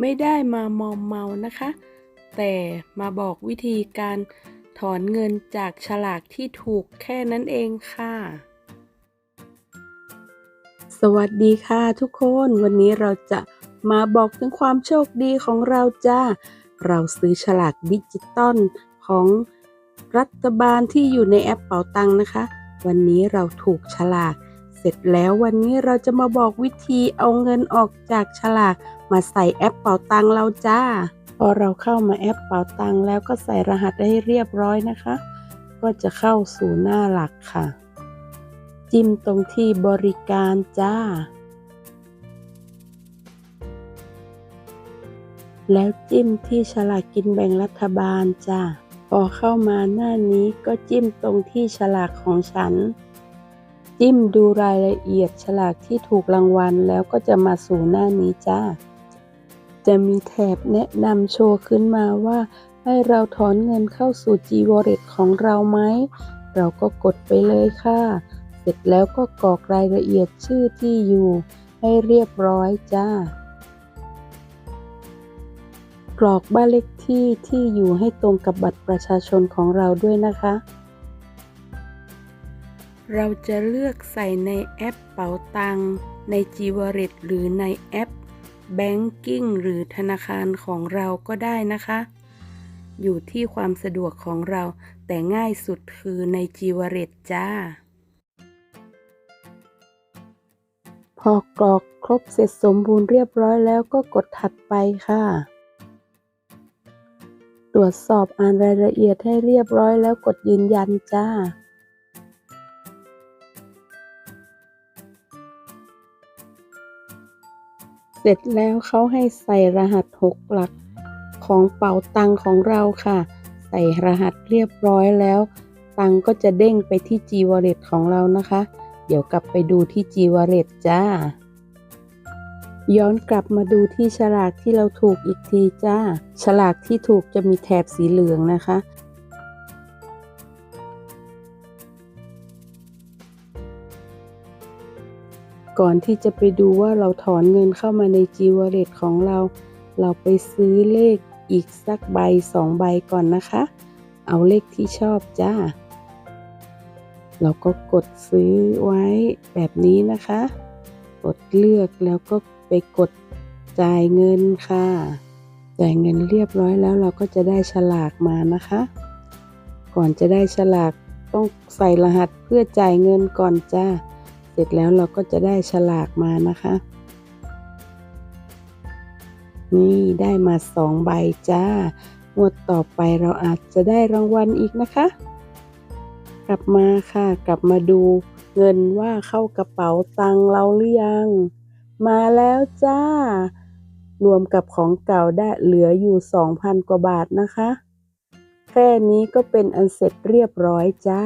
ไม่ได้มามอมเมานะคะ แต่มาบอกวิธีการถอนเงินจากฉลากที่ถูกแค่นั้นเองค่ะ สวัสดีค่ะทุกคนวันนี้เราจะมาบอกถึงความโชคดีของเราจ้า เราซื้อฉลากดิจิตอลของรัฐบาลที่อยู่ในแอปเป๋าตังค์นะคะ วันนี้เราถูกฉลาก เสร็จแล้ววันนี้เราจะมาบอกวิธีเอาเงินออกจากฉลาก มาใส่แอปเป๋าตังเราจ้า พอเราเข้ามาแอปเป๋าตังแล้วก็ใส่รหัสให้เรียบร้อยนะคะ ก็จะเข้าสู่หน้าหลักค่ะ จิ้มตรงที่บริการจ้า แล้วจิ้มที่ฉลากกินแบ่งรัฐบาลจ้าพอเข้ามาหน้านี้ก็จิ้มตรงที่ฉลากของฉัน จิ้มดูรายละเอียดฉลากที่ถูกรางวัลแล้วก็จะมาสู่หน้านี้จ้า จะมีแถบแนะนำโชว์ขึ้นมาว่า ให้เราถอนเงินเข้าสู่ G Wallet ของเราไหม เราก็กดไปเลยค่ะ เสร็จแล้วก็กรอกรายละเอียดชื่อที่อยู่ ให้เรียบร้อยจ้ากรอกบ้านเลขที่ที่อยู่ให้ตรงกับบัตรประชาชนของเราด้วยนะคะ เราจะเลือกใส่ในแอปเป๋าตังใน G Wallet หรือในแอป Banking หรือธนาคารของเราก็ได้นะคะ อยู่ที่ความสะดวกของเราแต่ง่ายสุดคือใน G Wallet จ้า พอกรอกครบเสร็จสมบูรณ์เรียบร้อยแล้วก็กดถัดไปค่ะ ตรวจสอบอ่านรายละเอียดให้เรียบร้อยแล้วกดยืนยันจ้า เสร็จแล้วเขาให้ใส่รหัส 6 หลักของเป๋าตังของเราค่ะ ใส่รหัสเรียบร้อยแล้ว ตังก็จะเด้งไปที่ G Wallet ของเรานะคะ เดี๋ยวกลับไปดูที่ G Wallet จ้า ย้อนกลับมาดูที่ฉลากที่เราถูกอีกทีจ้า ฉลากที่ถูกจะมีแถบสีเหลืองนะคะ ก่อนที่จะไปดูว่าเราถอนเงินเข้ามาใน G Wallet ของเรา เราไปซื้อเลขอีกสักใบสองใบก่อนนะคะ เอาเลขที่ชอบจ้า เราก็กดซื้อไว้แบบนี้นะคะ กดเลือกแล้วก็ไปกดจ่ายเงินค่ะ จ่ายเงินเรียบร้อยแล้วเราก็จะได้ฉลากมานะคะ ก่อนจะได้ฉลากต้องใส่รหัสเพื่อจ่ายเงินก่อนจ้า ร็จแล้วเราก็จะได้ฉลากมานะคะ นี่ได้มาสองใบจ้างวดต่อไปเราอาจจะได้รางวัลอีกนะคะ กลับมาค่ะ กลับมาดูเงินว่าเข้ากระเป๋าตังเราหรือยัง มาแล้วจ้า รวมกับของเก่าได้เหลืออยู่ 2,000 กว่าบาทนะคะ แค่นี้ก็เป็นอันเสร็จเรียบร้อยจ้า